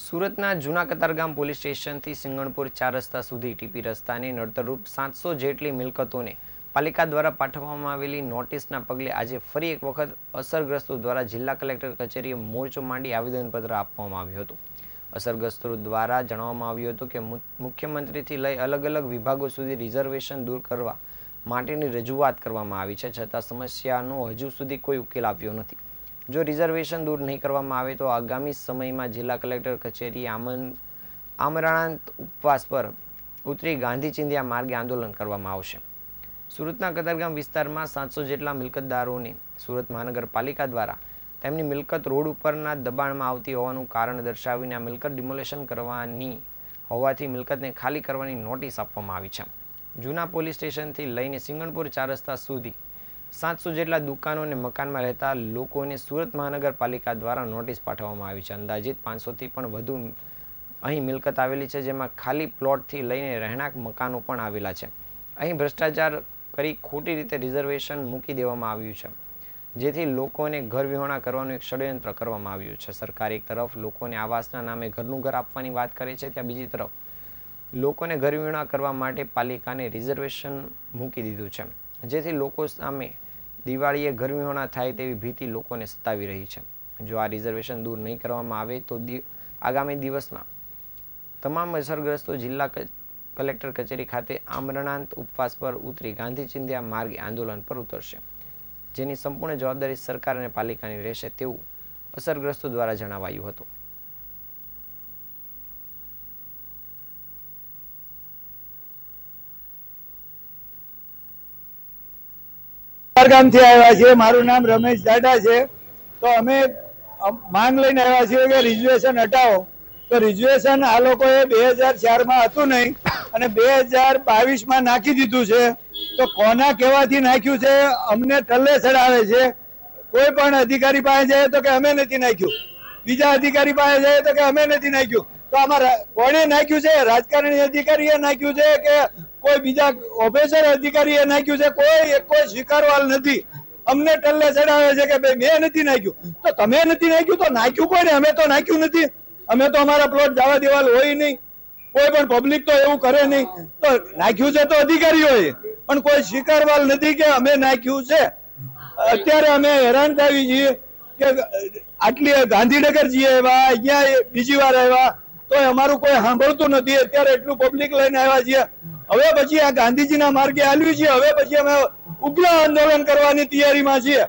સુરતના જૂના કતારગામ પોલીસ સ્ટેશનથી સિંગણપુર ચાર રસ્તા સુધી ટીપી રસ્તાની નડતરરૂપ સાતસો જેટલી મિલકતોને પાલિકા દ્વારા પાઠવવામાં આવેલી નોટિસના પગલે આજે ફરી એક વખત અસરગ્રસ્તો દ્વારા જિલ્લા કલેક્ટર કચેરીએ મોરચો માંડી આવેદનપત્ર આપવામાં આવ્યું હતું. અસરગ્રસ્તો દ્વારા જણાવવામાં આવ્યું હતું કે મુખ્યમંત્રીથી લઈ અલગ અલગ વિભાગો સુધી રિઝર્વેશન દૂર કરવા માટેની રજૂઆત કરવામાં આવી છે, છતાં સમસ્યાનો હજુ સુધી કોઈ ઉકેલ આવ્યો નથી. જો રિઝર્વેશન દૂર નહીં કરવામાં આવે તો આગામી સમયમાં જિલ્લા કલેક્ટર કચેરી આમન આમરણાંત ઉપવાસ પર ઉતરી ગાંધી ચિંધ્યા માર્ગે આંદોલન કરવામાં આવશે. સુરતના કતારગામ વિસ્તારમાં સાતસો જેટલા મિલકતદારોને સુરત મહાનગરપાલિકા દ્વારા તેમની મિલકત રોડ ઉપરના દબાણમાં આવતી હોવાનું કારણ દર્શાવીને આ મિલકત ડિમોલેશન કરવાની હોવાથી મિલકતને ખાલી કરવાની નોટિસ આપવામાં આવી છે. જૂના પોલીસ સ્ટેશનથી લઈને સિંગણપુર ચાર રસ્તા સુધી સાતસો જેટલા દુકાનો અને મકાનમાં રહેતા લોકોને સુરત મહાનગરપાલિકા દ્વારા નોટિસ પાઠવવામાં આવી છે. અંદાજિત પાંચસોથી પણ વધુ અહીં મિલકત આવેલી છે, જેમાં ખાલી પ્લોટથી લઈને રહેણાંક મકાનો પણ આવેલા છે. અહીં ભ્રષ્ટાચાર કરી ખોટી રીતે રિઝર્વેશન મૂકી દેવામાં આવ્યું છે. જેથી લોકોને ઘર વિહોણા કરવાનું એક ષડયંત્ર કરવામાં આવ્યું છે. સરકાર એક તરફ લોકોને આવાસના નામે ઘરનું ઘર આપવાની વાત કરે છે, ત્યાં બીજી તરફ લોકોને ઘર વિહોણા કરવા માટે પાલિકાને રિઝર્વેશન મૂકી દીધું છે. જેથી લોકો સામે દિવાળીએ ગરમીઓના થાય તેવી ભીતિ લોકોને સતાવી રહી છે. જો આ રિઝર્વેશન દૂર નહીં કરવામાં આવે તો આગામી દિવસમાં તમામ અસરગ્રસ્તો જિલ્લા કલેક્ટર કચેરી ખાતે આમરણાંત ઉપવાસ પર ઉતરી ગાંધી ચિંધ્યા માર્ગે આંદોલન પર ઉતરશે. જેની સંપૂર્ણ જવાબદારી સરકાર અને પાલિકાની રહેશે તેવું અસરગ્રસ્તો દ્વારા જણાવાયું હતું. ગામથી આવ્યા છીએ. મારું નામ રમેશ જાડા છે. તો અમે માંગ લઈને આવ્યા છીએ કે રિઝર્વેશન હટાવો. તો રિઝર્વેશન આ લોકોએ બે હજાર ચારમાં હતું નહીં, અને બે હજાર બાવીસમાં નાખી દીધું છે. તો કોના કહેવાથી નાખ્યું છે? અમને ટલ્લે ચડાવે છે. કોઈ પણ અધિકારી પાસે જાય તો કે અમે નથી નાખ્યું. બીજા અધિકારી પાસે જાય તો કે અમે નથી નાખ્યું. તો આમાં કોણે નાખ્યું છે? રાજકારણી અધિકારીએ નાખ્યું છે કે કોઈ બીજા ઓફિસર અધિકારીએ નાખ્યું છે, કોઈ કોઈ સ્વીકારવાલ નથી. અમને ટલ્લે ચડાવે છે કે ભાઈ મેં નથી નાખ્યું. તો તમે નથી નાખ્યું તો નાખ્યું કોને અમે તો નાખ્યું નથી. અમે તો અમારા પ્લોટ જવા દેવાલ હોય નહીં. કોઈ પણ પબ્લિક તો એવું કરે નહીં. તો નાખ્યું છે તો અધિકારીઓએ. પણ કોઈ સ્વીકારવાલ નથી કે અમે નાખ્યું છે. અત્યારે અમે હેરાન થાવી છીએ કે આટલી ગાંધીનગર જઈએ એવા, અહીંયા બીજી વાર આવ્યા તો અમારું કોઈ સાંભળતું નથી. અત્યારે એટલું પબ્લિક લઈને આવ્યા છીએ. હવે પછી આ ગાંધીજીના માર્ગે હાલવી છે. હવે પછી અમે ઉગ્ર આંદોલન કરવાની તૈયારીમાં છીએ.